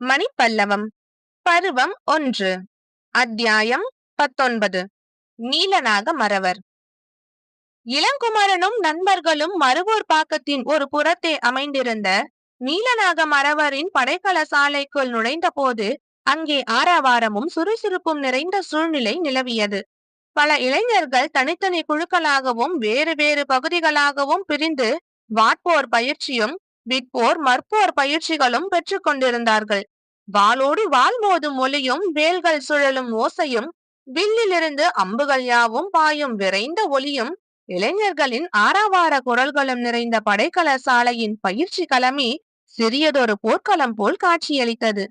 மணிப்பல்லவம் பருவம் ஒன்று அத்தியாயம் பத்தொன்பது நீலநாக மறவர். இளங்குமரனும் நண்பர்களும் மருவூர் பாக்கத்தின் ஒரு புறத்தே அமைந்திருந்த நீலநாக மறவரின் படைக்கல சாலைக்குள் நுழைந்த போது அங்கே ஆரவாரமும் சுறுசுறுப்பும் நிறைந்த சூழ்நிலை நிலவியது. பல இளைஞர்கள் தனித்தனி குழுக்களாகவும் வேறு வேறு பகுதிகளாகவும் பிரிந்து வாட்போர் பயிற்சியும் விற்போர் மற்போர் பயிற்சிகளும் பெற்றுக் கொண்டிருந்தார்கள் வாளோடு வாள் மோதும் ஒலியும் வேல்கள் சுழலும் ஓசையும் வில்லிலிருந்து அம்புகள் யாவும் பாயும் விரைந்த ஒலியும் இளைஞர்களின் ஆறாவார குரல்களும் நிறைந்த படைக்கல சாலையின் பயிற்சி கலமே சிறியதொரு போர்க்களம் போல் காட்சியளித்தது.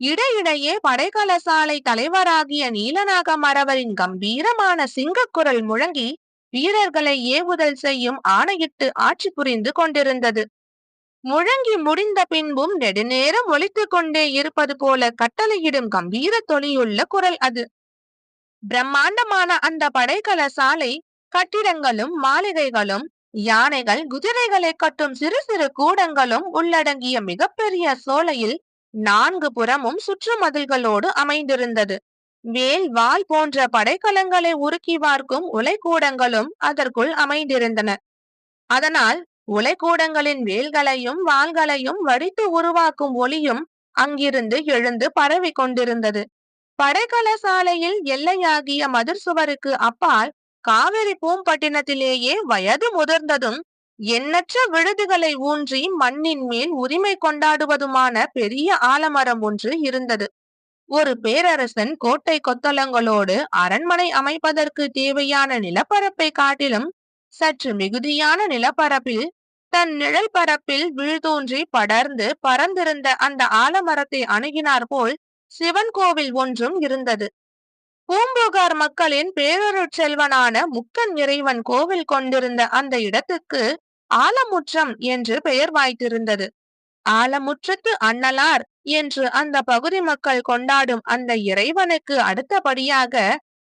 இடையிடையே படைக்கல சாலை தலைவராகிய நீலநாக மரவரின் கம்பீரமான சிங்கக்குரல் முழங்கி வீரர்களை ஏவுதல் செய்யும் ஆணையிட்டு ஆட்சி புரிந்து கொண்டிருந்தது. முழங்கி முடிந்த பின்பும் நெடுநேரம் ஒழித்துக் கொண்டே இருப்பது போல கட்டளையிடும் கம்பீர தொனியுள்ள குரல் அது. பிரம்மாண்டமான அந்த படைக்கல சாலை கட்டிடங்களும் மாளிகைகளும் யானைகள் குதிரைகளை கட்டும் சிறு சிறு கூடங்களும் உள்ளடங்கிய மிகப்பெரிய சோலையில் நான்கு புறமும் சுற்றுமதில்களோடு அமைந்திருந்தது. வேல் வால் போன்ற படைக்கலங்களை உருக்கி பார்க்கும் உலைக்கூடங்களும் அதற்குள் அமைந்திருந்தன. அதனால் உலைக்கூடங்களின் வேல்களையும் வாள்களையும் வடித்து உருவாக்கும் ஒளியும் அங்கிருந்து எழுந்து பரவி கொண்டிருந்தது. படைக்கல சாலையில் எல்லையாகிய மதுர் சுவருக்கு அப்பால் காவிரி பூம்பட்டினத்திலேயே வயது முதிர்ந்ததும் எண்ணற்ற விழுதுகளை ஊன்றி மண்ணின் மேல் உரிமை கொண்டாடுவதுமான பெரிய ஆலமரம் ஒன்று இருந்தது. ஒரு பேரரசன் கோட்டை கொத்தளங்களோடு அரண்மனை அமைப்பதற்கு தேவையான நிலப்பரப்பை காட்டிலும் சற்று மிகுதியான நிலப்பரப்பில் தன் நிழல் பரப்பில் விழுதோன்றி படர்ந்து பறந்திருந்த அந்த ஆலமரத்தை அணுகினார் போல் சிவன் கோவில் ஒன்றும் இருந்தது. பூம்புகார் மக்களின் பேரொருட் செல்வனான முக்கன் இறைவன் கோவில் கொண்டிருந்த அந்த இடத்துக்கு ஆலமுற்றம் என்று பெயர் வாய்த்திருந்தது. ஆலமுற்றத்து அண்ணலார் என்று அந்த பகுதி மக்கள் கொண்டாடும் அந்த இறைவனுக்கு அடுத்தபடியாக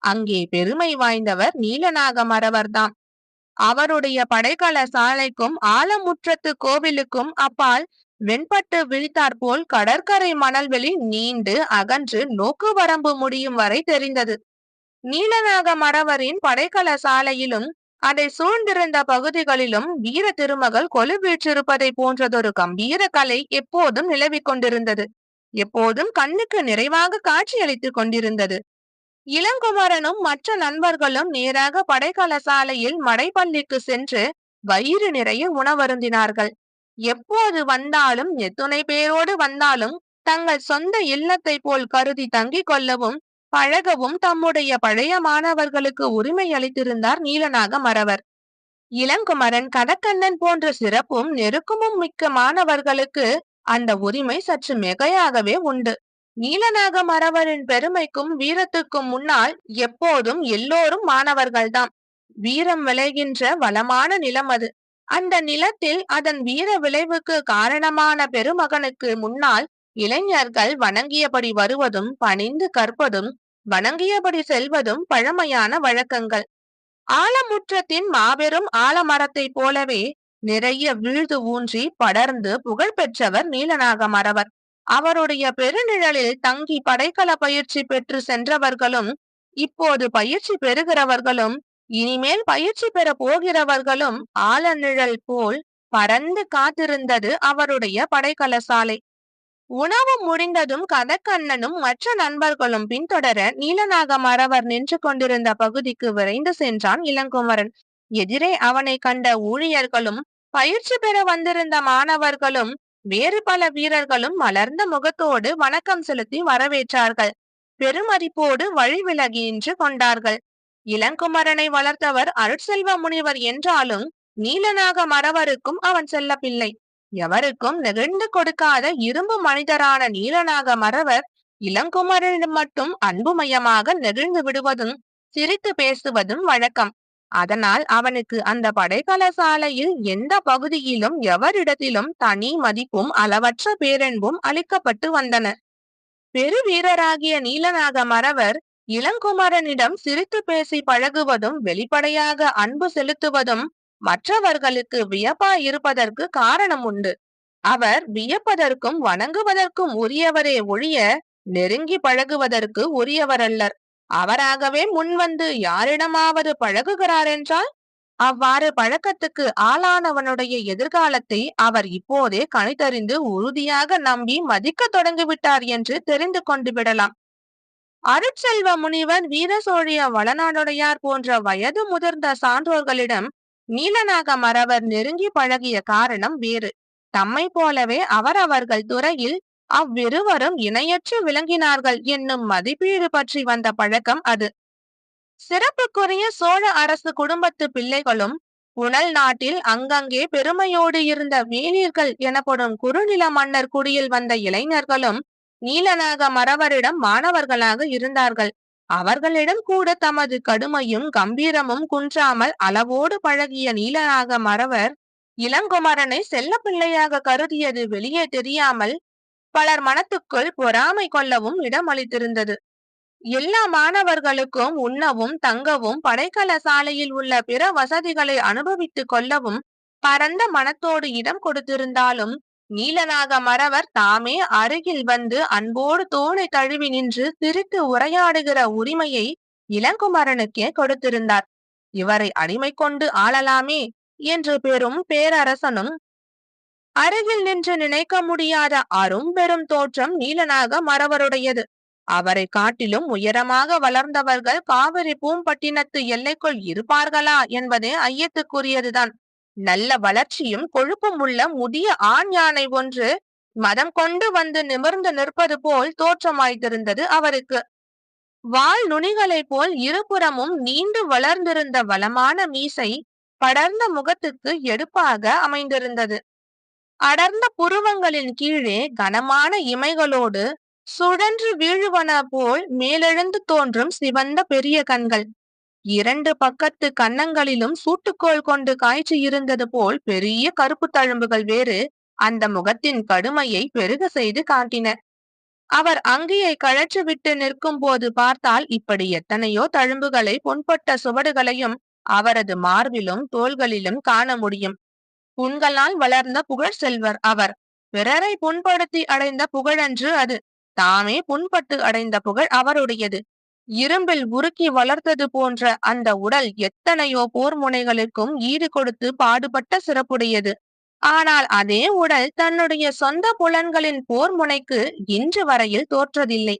அங்கே பெருமை வாய்ந்தவர் நீலநாகமரவர்தாம் அவருடைய படைக்கல சாலைக்கும் ஆலமுற்றத்து கோவிலுக்கும் அப்பால் வெண்பட்டு விழித்தாற்போல் கடற்கரை மணல்வெளி நீண்டு அகன்று நோக்கு வரம்பு முடியும் வரை தெரிந்தது. நீலநாக மறவரின் படைக்கல சாலையிலும் அதை சூழ்ந்திருந்த பகுதிகளிலும் வீர திருமகள் கொலு வீற்றிருப்பதை போன்றதொரு கம்பீர கலை எப்போதும் நிலவிக் கொண்டிருந்தது. எப்போதும் கண்ணுக்கு நிறைவாக காட்சியளித்துக் கொண்டிருந்தது. இளங்குமரனும் மற்ற நண்பர்களும் நேராக படைக்கல சாலையில் மடைப்பள்ளிக்கு சென்று வயிறு நிறைய உணவருந்தினார்கள். எப்போது வந்தாலும் எத்துணை பேரோடு வந்தாலும் தங்கள் சொந்த இல்லத்தை போல் கருதி தங்கிக் கொள்ளவும் பழகவும் தம்முடைய பழைய மாணவர்களுக்கு உரிமை அளித்திருந்தார் நீலநாக மறவர். இளங்குமரன் கடக்கண்ணன் போன்ற சிறப்பும் நெருக்கமும் மிக்க மாணவர்களுக்கு அந்த உரிமை சற்று மிகையாகவே உண்டு. நீலநாக மறவரின் பெருமைக்கும் வீரத்துக்கும் முன்னால் எப்போதும் எல்லோரும் மாணவர்கள்தான். வீரம் விளைகின்ற வளமான நிலம் அது. அந்த நிலத்தில் அதன் வீர விளைவுக்கு காரணமான பெருமகனுக்கு முன்னால் இளைஞர்கள் வணங்கியபடி வருவதும் பணிந்து கற்பதும் வணங்கியபடி செல்வதும் பழமையான வழக்கங்கள். ஆலமுற்றத்தின் மாபெரும் ஆலமரத்தை போலவே நிறைய வீழ்ந்து ஊன்றி படர்ந்து புகழ் பெற்றவர் நீலநாக மறவர். அவருடைய பெருநிழலில் தங்கி படைக்கல பயிற்சி பெற்று சென்றவர்களும் இப்போது பயிற்சி பெறுகிறவர்களும் இனிமேல் பயிற்சி பெற போகிறவர்களும் ஆலநிழல் போல் பறந்து காத்திருந்தது அவருடைய படைக்கல சாலை. உணவு முடிந்ததும் கதக்கண்ணனும் மற்ற நண்பர்களும் பின்தொடர நீலநாக மறவர் நின்று கொண்டிருந்த பகுதிக்கு விரைந்து சென்றான் இளங்குமரன். எதிரே அவனை கண்ட ஊழியர்களும் பயிற்சி பெற வந்திருந்த மாணவர்களும் வேறு பல வீரர்களும் மலர்ந்த முகத்தோடு வணக்கம் செலுத்தி வரவேற்றார்கள். பெருமதிப்போடு வழி விலகின்று கொண்டார்கள். இளங்குமரனை வளர்த்தவர் அருட்செல்வ முனிவர் என்றாலும் நீலநாக மறவருக்கும் அவன் செல்ல பிள்ளை எவருக்கும் நெகிழ்ந்து கொடுக்காத இரும்பு மனிதரான நீலநாக மறவர் இளங்குமரனிடம் மட்டும் அன்புமயமாக நெகிழ்ந்து விடுவதும் சிரித்து பேசுவதும் வழக்கம். அதனால் அவனுக்கு அந்த படைக்கல சாலையில் எந்த பகுதியிலும் எவரிடத்திலும் தனி மதிப்பும் அளவற்ற பேரன்பும் அளிக்கப்பட்டு வந்தன. பெரு வீரராகிய நீலநாக மறவர் இளங்குமரனிடம் சிரித்து பேசி பழகுவதும் வெளிப்படையாக அன்பு செலுத்துவதும் மற்றவர்களுக்கு வியப்பா இருப்பதற்கு காரணம் உண்டு. அவர் வியப்பதற்கும் வணங்குவதற்கும் உரியவரே ஒழிய நெருங்கி பழகுவதற்கு உரியவரல்லர். அவராகவே முன்வந்து யாரிடமாவது பழகுகிறார் என்றால் அவ்வாறு பழக்கத்துக்கு ஆளானவனுடைய எதிர்காலத்தை அவர் இப்போதே கணித்தறிந்து உறுதியாக நம்பி மதிக்க தொடங்கிவிட்டார் என்று தெரிந்து கொண்டு விடலாம். அருட்செல்வ முனிவர் வீர சோழிய வளநாடுடையார் போன்ற வயது முதிர்ந்த சான்றோர்களிடம் நீலநாக மறவர் நெருங்கி பழகிய காரணம் வேறு. தம்மை போலவே அவரவர்கள் துறையில் அவ்விருவரும் இணையற்று விளங்கினார்கள். என்னும் மதிப்பீடு பற்றி வந்த பழக்கம் அது. சிறப்புக்குரிய சோழ அரசு குடும்பத்து பிள்ளைகளும் புனல் நாட்டில் அங்கங்கே பெருமையோடு இருந்த வேலீர்கள் எனப்படும் குறுநில மன்னர் குடியில் வந்த இளைஞர்களும் நீலநாக மறவரிடம் மாணவர்களாக இருந்தார்கள். அவர்களிடம் கூட தமது கடுமையும் கம்பீரமும் குன்றாமல் அளவோடு பழகிய நீலநாக மறவர் இளங்குமரனை செல்ல பிள்ளையாக கருதியது வெளியே தெரியாமல் பலர் மனத்துக்குள் பொறாமை கொள்ளவும் இடமளித்திருந்தது. எல்லா மாணவர்களுக்கும் உண்ணவும் தங்கவும் படைக்கல சாலையில் உள்ள பிற வசதிகளை அனுபவித்துக் கொள்ளவும் பரந்த மனத்தோடு இடம் கொடுத்திருந்தாலும் நீலநாக மறவர் தாமே அருகில் வந்து அன்போடு தோணை தழுவி நின்று சிரித்து உரையாடுகிற உரிமையை இளங்குமரனுக்கே கொடுத்திருந்தார். இவரை அடிமை கொண்டு ஆளலாமே என்று பெரும் பேரரசனும் அருகில் நின்று நினைக்க முடியாத அரும் பெரும் தோற்றம் நீலனாக மறவருடையது. அவரை காட்டிலும் உயரமாக வளர்ந்தவர்கள் காவிரி பூம்பட்டினத்து எல்லைக்குள் இருப்பார்களா என்பது ஐயத்துக்குரியதுதான். நல்ல வளர்ச்சியும் கொழுப்பும் உள்ள முதிய ஆண் யானை ஒன்று மதம் கொண்டு வந்து நிமிர்ந்து நிற்பது போல் தோற்றமாய்த்திருந்தது அவருக்கு. வால் நுனிகளைப் போல் இருபுறமும் நீண்டு வளர்ந்திருந்த வளமான மீசை படர்ந்த முகத்துக்கு எடுப்பாக அமைந்திருந்தது. அடர்ந்த புருவங்களின் கீழே கனமான இமைகளோடு சுழன்று வீழுவன போல் மேலெழுந்து தோன்றும் சிவந்த பெரிய கண்கள். இரண்டு பக்கத்து கன்னங்களிலும் சூட்டுக்கோள் கொண்டு காய்ச்சி இருந்தது போல் பெரிய கருப்பு தழும்புகள் வேறு அந்த முகத்தின் கடுமையை பெருக செய்து காட்டின. அவர் அங்கியை கழற்றி விட்டு நிற்கும் போது பார்த்தால் இப்படி எத்தனையோ தழும்புகளை புண்பட்ட சுவடுகளையும் அவரது மார்பிலும் தோள்களிலும் காண முடியும். புண்களால் வளர்ந்த புகழ் செல்வர் அவர். பிறரை புண்படுத்தி அடைந்த புகழன்று அது. தாமே புண்பட்டு அடைந்த புகழ் அவருடையது. இரும்பில் உருக்கி வளர்த்தது போன்ற அந்த உடல் எத்தனையோ போர் முனைகளுக்கும் ஈடு கொடுத்து பாடுபட்ட சிறப்புடையது. ஆனால் அதே உடல் தன்னுடைய சொந்த புலன்களின் போர் முனைக்கு இன்று வரையில் தோற்றதில்லை.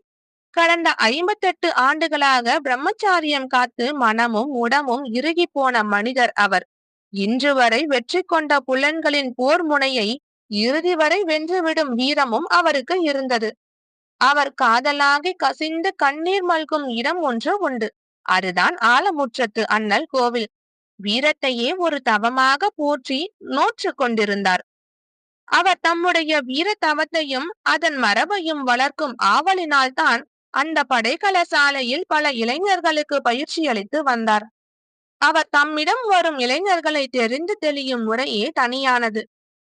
கடந்த ஐம்பத்தெட்டு ஆண்டுகளாக பிரம்மச்சாரியம் காத்து மனமும் உடமும் இறுகி போன மனிதர் அவர். இன்று வரை வெற்றி கொண்ட புலன்களின் போர் முனையை இறுதி வரை வென்றுவிடும் வீரமும் அவருக்கு இருந்தது. அவர் காதலாகி கசிந்து கண்ணீர் மல்கும் இடம் ஒன்று உண்டு. அதுதான் ஆலமுற்றத்து அண்ணல் கோவில். வீரத்தையே ஒரு தவமாக போற்றி நோற்று கொண்டிருந்தார். அவர் தம்முடைய வீர தவத்தையும் அதன் மரபையும் வளர்க்கும் ஆவலினால்தான் அந்த படைக்கல சாலையில் பல இளைஞர்களுக்கு பயிற்சி அளித்து வந்தார். அவர் தம்மிடம் வரும் இளைஞர்களை தெரிந்து தெளியும் முறையே தனியானது.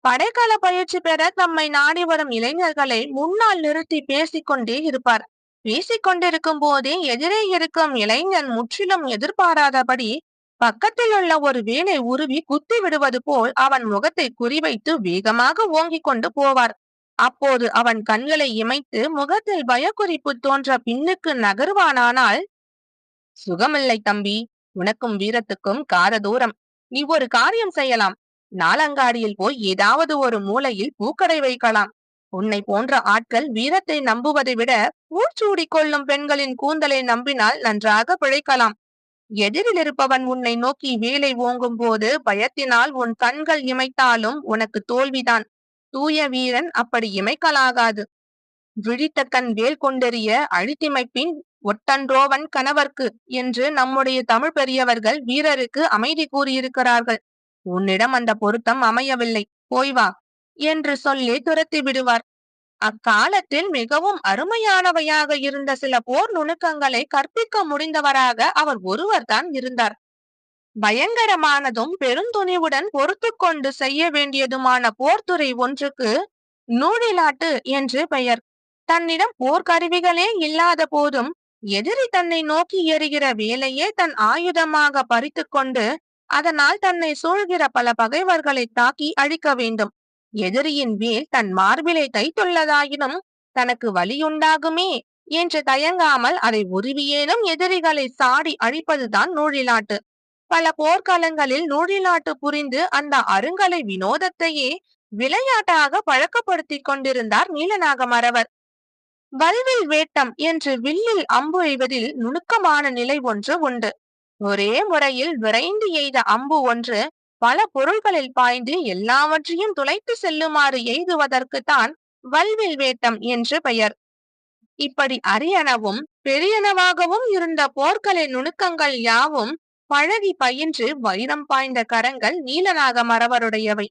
படைக்கல பயிற்சி பெற தம்மை நாடி வரும் இளைஞர்களை முன்னால் நிறுத்தி பேசிக்கொண்டே இருப்பார். பேசிக்கொண்டிருக்கும் போதே எதிரே இருக்கும் இளைஞன் முற்றிலும் எதிர்பாராதபடி பக்கத்தில் உள்ள ஒரு வேலை உருவி குத்தி விடுவது போல் அவன் முகத்தை குறிவைத்து வேகமாக ஓங்கிக் கொண்டு போவார். அப்போது அவன் கண்களை இமைத்து முகத்தில் பயக்குறிப்பு தோன்ற பின்னுக்கு நகர்வானானால் சுகமில்லை தம்பி. உனக்கும் வீரத்துக்கும் காத தூரம். நீ ஒரு காரியம் செய்யலாம். நாலங்காடியில் போய் ஏதாவது ஒரு மூலையில் பூக்கடை வைக்கலாம். உன்னை போன்ற ஆட்கள் வீரத்தை நம்புவதை விட ஊர்ச்சூடி கொள்ளும் பெண்களின் கூந்தலை நம்பினால் நன்றாக பிழைக்கலாம். எதிரில் இருப்பவன் உன்னை நோக்கி வேலை ஓங்கும் போது பயத்தினால் உன் கண்கள் இமைத்தாலும் உனக்கு தோல்விதான். தூய வீரன் அப்படி இமைக்கலாகாது. விழித்த கண் வேல் கொண்டெறிய அழித்திமைப்பின் ஒட்டன்றோவன் கணவர்க்கு என்று நம்முடைய தமிழ் பெரியவர்கள் வீரருக்கு அமைதி கூறியிருக்கிறார்கள். உன்னிடம் அந்த பொருத்தம் அமையவில்லை. போய் வா என்று சொல்லி துரத்தி விடுவார். அக்காலத்தில் மிகவும் அருமையானவையாக இருந்த சில போர் நுணுக்கங்களை கற்பிக்க முடிந்தவராக அவர் ஒருவர் தான் இருந்தார். பயங்கரமானதும் பெருந்துணிவுடன் பொறுத்து கொண்டு செய்ய வேண்டியதுமான போர்த்துறை ஒன்றுக்கு நூழிலாட்டு என்று பெயர். தன்னிடம் போர்க்கருவிகளே இல்லாத போதும் எதிரி தன்னை நோக்கி எறிகிற வேலையே தன் ஆயுதமாக பறித்து கொண்டு அதனால் தன்னை சூழ்கிற பல பகைவர்களை தாக்கி அழிக்க வேண்டும். எதிரியின் வேல் தன் மார்பிலை தைத்துள்ளதாயினும் தனக்கு வலியுண்டாகுமே என்று தயங்காமல் அதை உருவியேனும் எதிரிகளை சாடி அழிப்பதுதான் நூழிலாட்டு. பல போர்க்களங்களில் நூழிலாட்டு புரிந்து அந்த அருங்கலை வினோதத்தையே விளையாட்டாக பழக்கப்படுத்திக் கொண்டிருந்தார் நீலநாகமரவர். வல்வில் வேட்டம் என்று வில்லில் அம்பு எய்வதில் நுணுக்கமான நிலை ஒன்று உண்டு. ஒரே முறையில் விரைந்து எய்த அம்பு ஒன்று பல பொருள்களில் பாய்ந்து எல்லாவற்றையும் துளைத்து செல்லுமாறு எய்துவதற்கு தான் வல்வில் வேட்டம் என்று பெயர். இப்படி அரியனவும் பெரியனவாகவும் இருந்த போர்க்கலை நுணுக்கங்கள் யாவும் பழகி பயின்று வைரம் பாய்ந்த கரங்கள் நீலநாக மரவருடையவை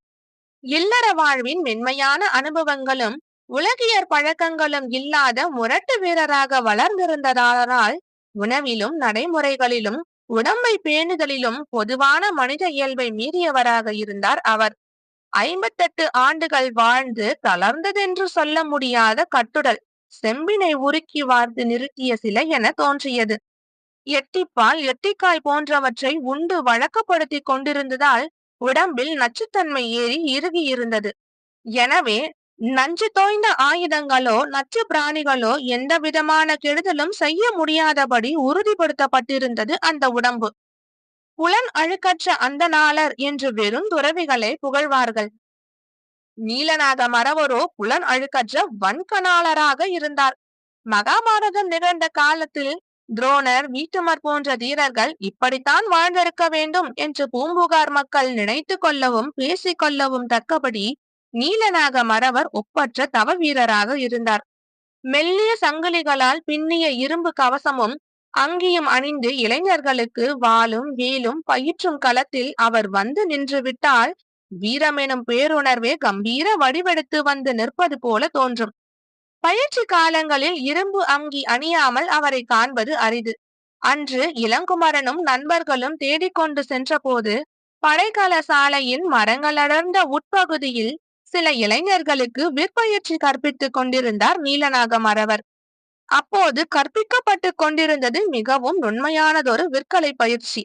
இல்லற வாழ்வின் மென்மையான அனுபவங்களும் உலகியற் பழக்கங்களும் இல்லாத முரட்டு வீரராக வளர்ந்திருந்ததானால் உணவிலும் நடைமுறைகளிலும் உடம்பை பேணுதலிலும் பொதுவான மனித இயல்பை மீறியவராக இருந்தார் அவர். ஐம்பத்தெட்டு ஆண்டுகள் வாழ்ந்து தளர்ந்ததென்று சொல்ல முடியாத கட்டுடல் செம்பினை உருக்கி வார்த்து நிறுத்திய சிலை என தோன்றியது. எட்டிப்பால் எட்டிக்காய் போன்றவற்றை உண்டு வழக்கப்படுத்தி கொண்டிருந்ததால் உடம்பில் நச்சுத்தன்மை ஏறி இறுகி இருந்தது எனவே நஞ்சு தோய்ந்த ஆயுதங்களோ நச்சு பிராணிகளோ எந்த விதமான கெடுதலும் செய்ய முடியாதபடி உறுதிப்படுத்தப்பட்டிருந்தது அந்த உடம்பு. புலன் அழுக்கற்ற அந்த நாளர் என்று வெறும் துறவிகளை புகழ்வார்கள். நீலநாத மரவரோ புலன் அழுக்கற்ற வன்கணாளராக இருந்தார். மகாபாரதம் நிகழ்ந்த காலத்தில் துரோணர் வீட்டுமர் போன்ற வீரர்கள் இப்படித்தான் வாழ்ந்திருக்க வேண்டும் என்று பூம்புகார் மக்கள் நினைத்து கொள்ளவும் பேசிக் கொள்ளவும் தக்கபடி நீலநாக மரவர் ஒப்பற்ற தவ வீரராக இருந்தார். மெல்லிய சங்கிலிகளால் பின்னிய இரும்பு கவசமும் அங்கியும் அணிந்து இளைஞர்களுக்கு வாளும் வேலும் பயிற்றும் களத்தில் அவர் வந்து நின்று விட்டால் வீரமெனும் பேருணர்வே கம்பீர வடிவெடுத்து வந்து நிற்பது போல தோன்றும். பயிற்சி காலங்களில் இரும்பு அங்கி அணியாமல் அவரை காண்பது அரிது. அன்று இளங்குமரனும் நண்பர்களும் தேடிக்கொண்டு சென்றபோது படைக்கல சாலையின் மரங்களடர்ந்த உட்பகுதியில் சில இளைஞர்களுக்கு விற்பயிற்சி கற்பித்துக் கொண்டிருந்தார் நீலநாக மரவர் அப்போது கற்பிக்கப்பட்டு கொண்டிருந்தது மிகவும் நுண்மையானதொரு விற்கலை பயிற்சி.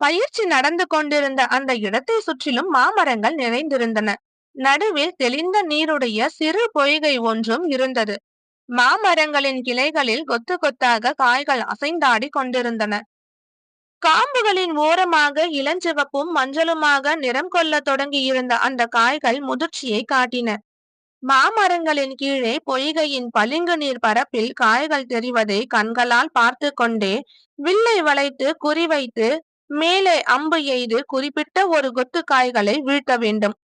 பயிற்சி நடந்து கொண்டிருந்த அந்த இடத்தை சுற்றிலும் மாமரங்கள் நிறைந்திருந்தன. நடுவில் தெளிந்த நீருடைய சிறு பொய்கை ஒன்றும் இருந்தது. மாமரங்களின் கிளைகளில் கொத்து கொத்தாக காய்கள் அசைந்தாடி கொண்டிருந்தன. காம்புகளின் ஓரமாக இளஞ்சிவப்பும் மஞ்சளுமாக நிறம் கொள்ள தொடங்கி இருந்த அந்த காய்கள் முதிர்ச்சியை காட்டின. மாமரங்களின் கீழே பொய்கையின் பளிங்கு நீர் பரப்பில் காய்கள் தெரிவதை கண்களால் பார்த்து கொண்டே வில்லை வளைத்து குறிவைத்து மேலே அம்பு எய்து குறிப்பிட்ட ஒரு கொத்து காய்களை வீழ்த்த வேண்டும்.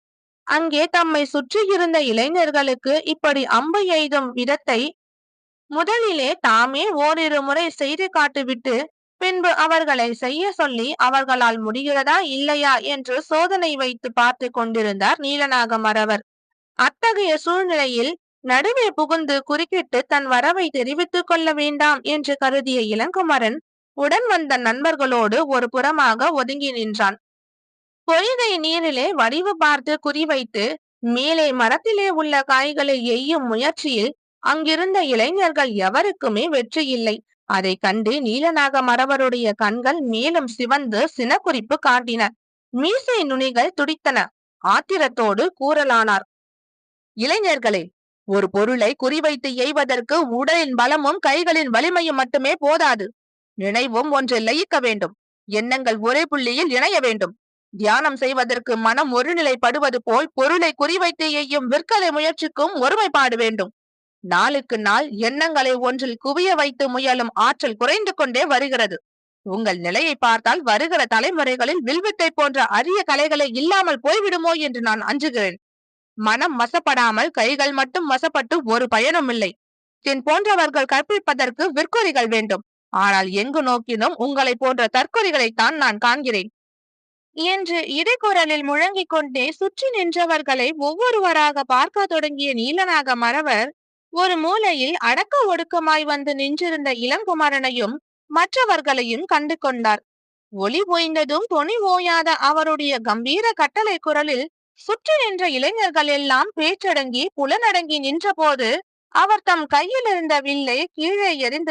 அங்கே தம்மை சுற்றி இருந்த இளைஞர்களுக்கு இப்படி அம்பு எய்தும் விதத்தை முதலிலே தாமே ஓரிரு முறை செய்து காட்டுவிட்டு பின்பு அவர்களை செய்ய சொல்லி அவர்களால் முடிகிறதா இல்லையா என்று சோதனை வைத்து பார்த்து கொண்டிருந்தார் நீலநாகமரவர் அத்தகைய சூழ்நிலையில் நடுவே புகுந்து குறுக்கிட்டு தன் வரவை தெரிவித்துக் கொள்ள வேண்டாம் என்று கருதிய இளங்குமரன் உடன் வந்த நண்பர்களோடு ஒரு புறமாக ஒதுங்கி நின்றான். பொய்கை நீரிலே வடிவு பார்த்து குறிவைத்து மேலே மரத்திலே உள்ள காய்களை எய்யும் முயற்சியில் அங்கிருந்த இளைஞர்கள் எவருக்குமே வெற்றி இல்லை. அதை கண்டு நீலநாக மரவருடைய கண்கள் மேலும் சிவந்து சினக்குறிப்பு காட்டின. மீசை நுனிகள் துடித்தன. ஆத்திரத்தோடு கூறலானார். இளைஞர்களே ஒரு பொருளை குறிவைத்து எய்வதற்கு உடலின் பலமும் கைகளின் வலிமையும் மட்டுமே போதாது. நினைவும் ஒன்று லயிக்க வேண்டும். எண்ணங்கள் ஒரே புள்ளியில் இணைய வேண்டும். தியானம் செய்வதற்கு மனம் ஒருநிலைப்படுவது போல் பொருளை குறிவைத்து எய்யும் விற்கலை முயற்சிக்கும் ஒருமைப்பாடு வேண்டும். நாளுக்கு நாள் எண்ணங்களை ஒன்றில் குவிய வைத்து முயலும் ஆற்றல் குறைந்து கொண்டே வருகிறது. உங்கள் நிலையை பார்த்தால் வருகிற தலைமுறைகளில் வில்வித்தை போன்ற அரிய கலைகளை இல்லாமல் போய்விடுமோ என்று நான் அஞ்சுகிறேன். மனம் மசப்படாமல் கைகள் மட்டும் மசப்பட்டு ஒரு பயனும் இல்லை. தென் போன்றவர்கள் கற்பிப்பதற்கு விற்குறிகள் வேண்டும். ஆனால் எங்கு நோக்கினும் உங்களை போன்ற தற்கொலைகளைத்தான் நான் காண்கிறேன். என்று இடைக்குரலில் முழங்கிக் கொண்டே சுற்றி நின்றவர்களை ஒவ்வொருவராக பார்க்க தொடங்கிய நீலனாக மறவர் ஒரு மூலையில் அடக்க ஒடுக்கமாய் வந்து நின்றிருந்த இளங்குமரனையும் மற்றவர்களையும் கண்டு கொண்டார். ஒளி ஓய்ந்ததும் தொனி ஓயாத அவருடைய கம்பீர கட்டளை குரலில் சுற்றி நின்ற இளைஞர்கள் எல்லாம் பேச்சடங்கி புலனடங்கி நின்றபோது அவர் தம் கையில் இருந்த வில்லை கீழே எரிந்து